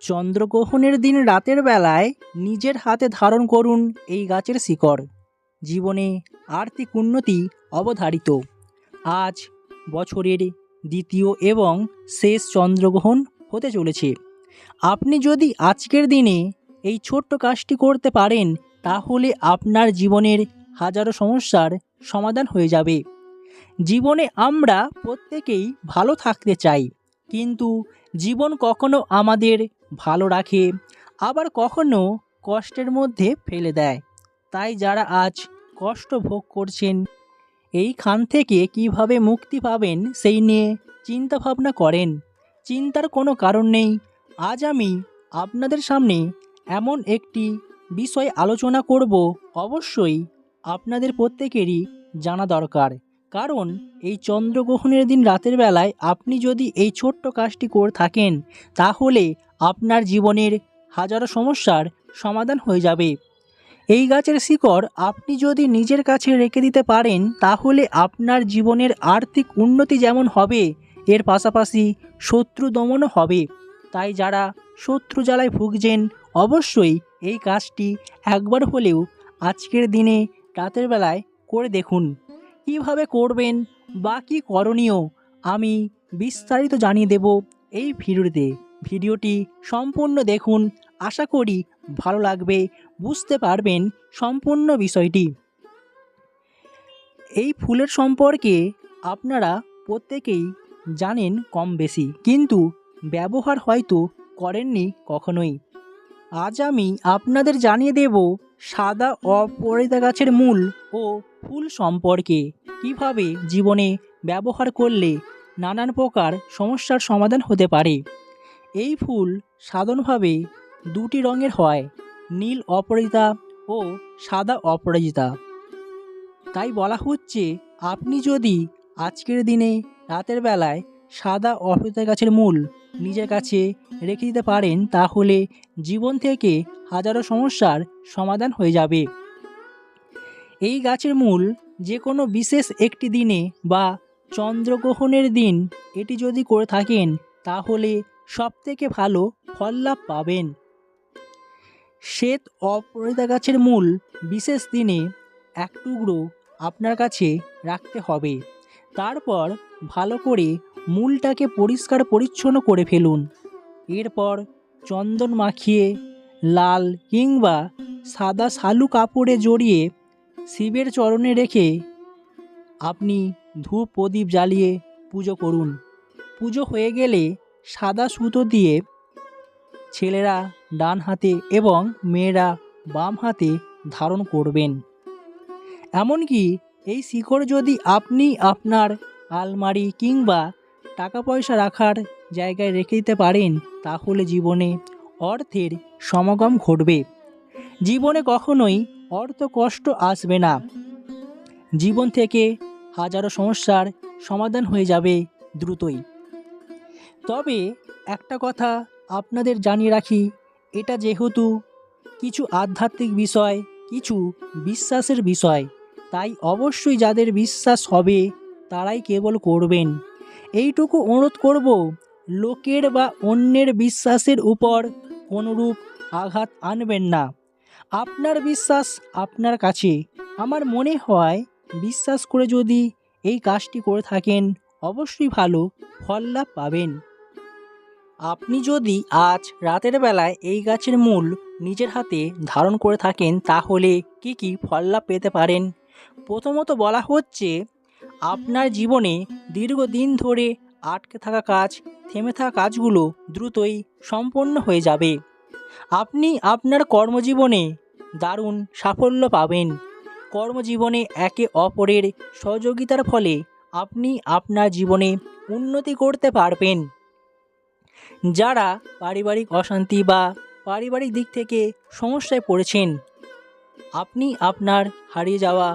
চন্দ্রগ্রহণের দিন রাতের বেলায় নিজের হাতে ধারণ করুন এই গাছের শিকড়। জীবনে আর্থিক উন্নতি অবধারিত। আজ বছরের দ্বিতীয় এবং শেষ চন্দ্রগ্রহণ হতে চলেছে। আপনি যদি আজকের দিনে এই ছোট্ট কাজটি করতে পারেন, তাহলে আপনার জীবনের হাজারো সমস্যার সমাধান হয়ে যাবে। জীবনে আমরা প্রত্যেকেই ভালো থাকতে চাই, কিন্তু জীবন কখনো আমাদের ভালো রাখে, আবার কখনো কষ্টের মধ্যে ফেলে দেয়। তাই যারা আজ কষ্ট ভোগ করছেন, এইখান থেকে কীভাবে মুক্তি পাবেন সেই নিয়ে চিন্তা ভাবনা করেন। চিন্তার কোনো কারণ নেই। আজ আমি আপনাদের সামনে এমন একটি বিষয় আলোচনা করব, অবশ্যই আপনাদের প্রত্যেকেরই জানা দরকার। কারণ এই চন্দ্রগ্রহণের দিন রাতের বেলায় আপনি যদি এই ছোট্ট কাজটি করে থাকেন, তাহলে আপনার জীবনের হাজারো সমস্যার সমাধান হয়ে যাবে। এই গাছের শিকড় আপনি যদি নিজের কাছে রেখে দিতে পারেন, তাহলে আপনার জীবনের আর্থিক উন্নতি যেমন হবে, এর পাশাপাশি শত্রু দমনও হবে। তাই যারা শত্রু জ্বালায় ভুগছেন, অবশ্যই এই কাজটি একবার হলেও আজকের দিনে রাতের বেলায় করে দেখুন। কীভাবে করবেন বা কী করণীয়, আমি বিস্তারিত জানিয়ে দেব এই ভিডিওতে। ভিডিওটি সম্পূর্ণ দেখুন, আশা করি ভালো লাগবে, বুঝতে পারবেন সম্পূর্ণ বিষয়টি। এই ফুলের সম্পর্কে আপনারা প্রত্যেকেই জানেন কম বেশি, কিন্তু ব্যবহার হয়তো করেননি কখনোই। আজ আমি আপনাদের জানিয়ে দেব সাদা অপরাজিতা গাছের মূল ও ফুল সম্পর্কে কীভাবে জীবনে ব্যবহার করলে নানান প্রকার সমস্যার সমাধান হতে পারে? এই ফুল সাধারণভাবে দুটি রঙের হয়, নীল অপরাজিতা ও সাদা অপরাজিতা। তাই বলা হচ্ছে, আপনি যদি আজকের দিনে রাতের বেলায় সাদা অপরাজিতা গাছের মূল নিজের কাছে রেখে দিতে পারেন, তাহলে জীবন থেকে হাজারো সমস্যার সমাধান হয়ে যাবে। এই গাছের মূল যে কোনো বিশেষ একটি দিনে বা চন্দ্রগ্রহণের দিন এটি যদি করে থাকেন, তাহলে সবথেকে ভালো ফল লাভ পাবেন। শ্বেত অপরাজিতা গাছের মূল বিশেষ দিনে এক টুকরো আপনার কাছে রাখতে হবে। তারপর ভালো করে মূলটাকে পরিষ্কার পরিচ্ছন্ন করে ফেলুন। এরপর চন্দন মাখিয়ে, লাল কিংবা সাদা শালু কাপড়ে জড়িয়ে শিবের চরণে রেখে আপনি ধূপ প্রদীপ জ্বালিয়ে পুজো করুন। পুজো হয়ে গেলে সাদা সুতো দিয়ে ছেলেরা ডান হাতে এবং মেয়েরা বাম হাতে ধারণ করবেন। এমনকি এই শিকড় যদি আপনি আপনার আলমারি কিংবা টাকা পয়সা রাখার জায়গায় রেখে দিতে পারেন, তাহলে জীবনে অর্থের সমাগম ঘটবে। জীবনে কখনোই অর্থ কষ্ট আসবে না। জীবন থেকে হাজারো সমস্যার সমাধান হয়ে যাবে দ্রুতই। তবে একটা কথা আপনাদের জানিয়ে রাখি, এটা যেহেতু কিছু আধ্যাত্মিক বিষয়, কিছু বিশ্বাসের বিষয়, তাই অবশ্যই যাদের বিশ্বাস হবে, তারাই কেবল করবেন। এইটুকু অনুরোধ করব, লোকের বা অন্যের বিশ্বাসের উপর কোনোরূপ আঘাত আনবেন না। আপনার বিশ্বাস আপনার কাছে। আমার মনে হয় বিশ্বাস করে যদি এই কাজটি করে থাকেন, অবশ্যই ভালো ফল লাভ পাবেন। আপনি যদি আজ রাতের বেলায় এই গাছের মূল নিজের হাতে ধারণ করে থাকেন, তাহলে কি কি ফল লাভ পেতে পারেন? প্রথমত বলা হচ্ছে, আপনার জীবনে দীর্ঘদিন ধরে আটকে থাকা কাজ, থেমে থাকা কাজগুলো দ্রুতই সম্পন্ন হয়ে যাবে। আপনি আপনার কর্মজীবনে দারুণ সাফল্য পাবেন। কর্মজীবনে একে অপরের সহযোগিতার ফলে আপনি আপনার জীবনে উন্নতি করতে পারবেন। যারা পারিবারিক অশান্তি বা পারিবারিক দিক থেকে সমস্যায় পড়েছেন, আপনি আপনার হারিয়ে যাওয়া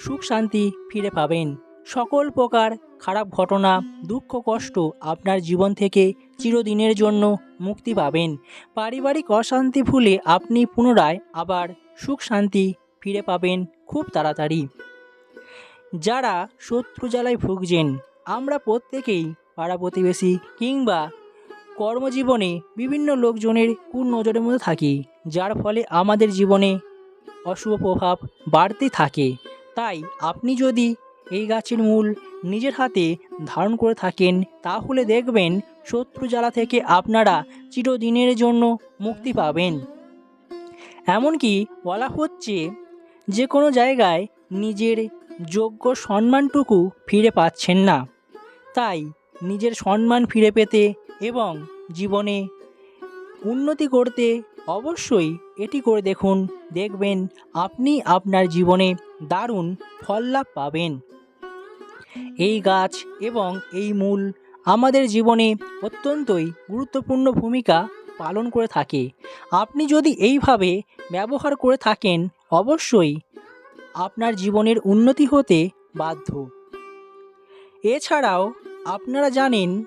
সুখ শান্তি ফিরে পাবেন। সকল প্রকার খারাপ ঘটনা, দুঃখ, কষ্ট আপনার জীবন থেকে চিরদিনের জন্য মুক্তি পাবেন। পারিবারিক অশান্তি ভুলে আপনি পুনরায় আবার সুখ, শান্তি ফিরে পাবেন খুব তাড়াতাড়ি। যারা শত্রু জ্বালায় ভুগছেন, আমরা প্রত্যেকেই পাড়া প্রতিবেশী কিংবা কর্মজীবনে বিভিন্ন লোকজনের কুনজরের মধ্যে থাকি, যার ফলে আমাদের জীবনে অশুভ প্রভাব বাড়তে থাকে। তাই আপনি যদি এই গাছের মূল নিজের হাতে ধারণ করে থাকেন, তাহলে দেখবেন শত্রু জ্বালা থেকে আপনারা চিরদিনের জন্য মুক্তি পাবেন। এমনকি বলা হচ্ছে যে কোনো জায়গায় নিজের যোগ্য সম্মানটুকু ফিরে পাচ্ছেন না। তাই নিজের সম্মান ফিরে পেতে এবং জীবনে উন্নতি করতে অবশ্যই এটি করে দেখুন, দেখবেন আপনি আপনার জীবনে দারুণ ফল লাভ পাবেন। এই গাছ এবং এই মূল আমাদের জীবনে অত্যন্তই গুরুত্বপূর্ণ ভূমিকা পালন করে থাকে। আপনি যদি এইভাবে ব্যবহার করে থাকেন, অবশ্যই আপনার জীবনের উন্নতি হতে বাধ্য। এছাড়াও আপনারা জানেন,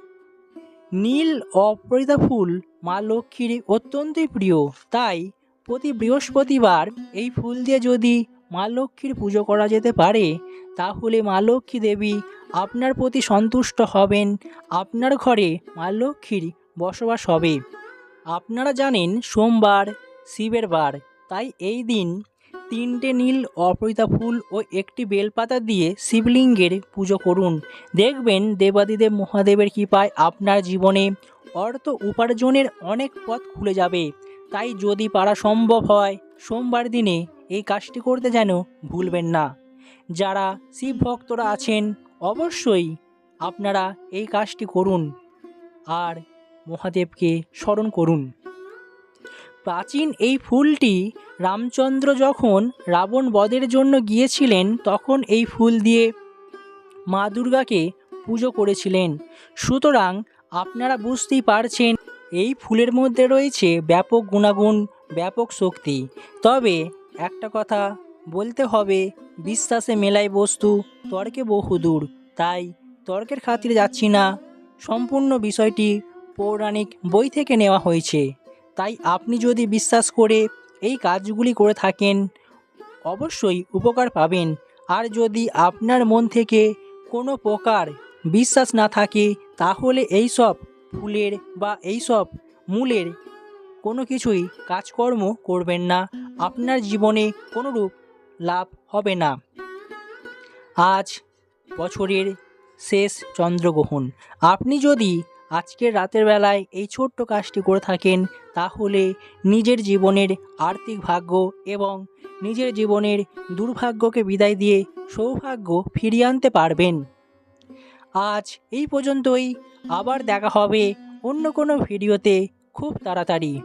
নীল অপরিতা ফুল মা লক্ষ্মীর অত্যন্তই প্রিয়। তাই প্রতি বৃহস্পতিবার এই ফুল দিয়ে যদি মা লক্ষ্মীর পুজো করা যেতে পারে তাহলে মা লক্ষ্মী দেবী আপনার প্রতি সন্তুষ্ট হবেন। আপনার ঘরে মা লক্ষ্মীর বসবাস হবে। আপনারা জানেন সোমবার, শিবের বার। তাই এই দিন তিনটে নীল অপরিতা ফুল ও একটি বেলপাতা দিয়ে শিবলিঙ্গের পুজো করুন। দেখবেন দেবাদিদেব মহাদেবের কৃপায় আপনার জীবনে অর্থ উপার্জনের অনেক পথ খুলে যাবে। তাই যদি পারা সম্ভব হয়, সোমবার দিনে এই কাজটি করতে যেন ভুলবেন না। যারা শিব ভক্তরা আছেন, অবশ্যই আপনারা এই কাজটি করুন আর মহাদেবকে স্মরণ করুন। প্রাচীন এই ফুলটি রামচন্দ্র যখন রাবণ বধের জন্য গিয়েছিলেন, তখন এই ফুল দিয়ে মা দুর্গাকে পুজো করেছিলেন। সুতরাং আপনারা বুঝতেই পারছেন, এই ফুলের মধ্যে রয়েছে ব্যাপক গুণাগুণ, ব্যাপক শক্তি। তবে একটা কথা বলতে হবে, বিশ্বাসে মেলায় বস্তু তর্কে বহুদূর, তাই তর্কের খাতিরে যাচ্ছি না। সম্পূর্ণ বিষয়টি পৌরাণিক বই থেকে নেওয়া হয়েছে। তাই আপনি যদি বিশ্বাস করে এই কাজগুলি করে থাকেন, অবশ্যই উপকার পাবেন। আর যদি আপনার মন থেকে কোনো প্রকার বিশ্বাস না থাকে, তাহলে এই সব ফুলের বা এই সব মূলের কোনো কিছুই কাজকর্ম করবেন না। আপনার জীবনে কোনোরূপ লাভ হবে না। আজ বছরের শেষ চন্দ্রগ্রহণ। আপনি যদি আজকের রাতের বেলায় এই ছোট্ট কাজটি করে থাকেন, তাহলে নিজের জীবনের আর্থিক ভাগ্য এবং নিজের জীবনের দুর্ভাগ্যকে বিদায় দিয়ে সৌভাগ্য ফিরিয়ে আনতে পারবেন। আজ এই পর্যন্তই। আবার দেখা হবে অন্য কোনো ভিডিওতে খুব তাড়াতাড়ি।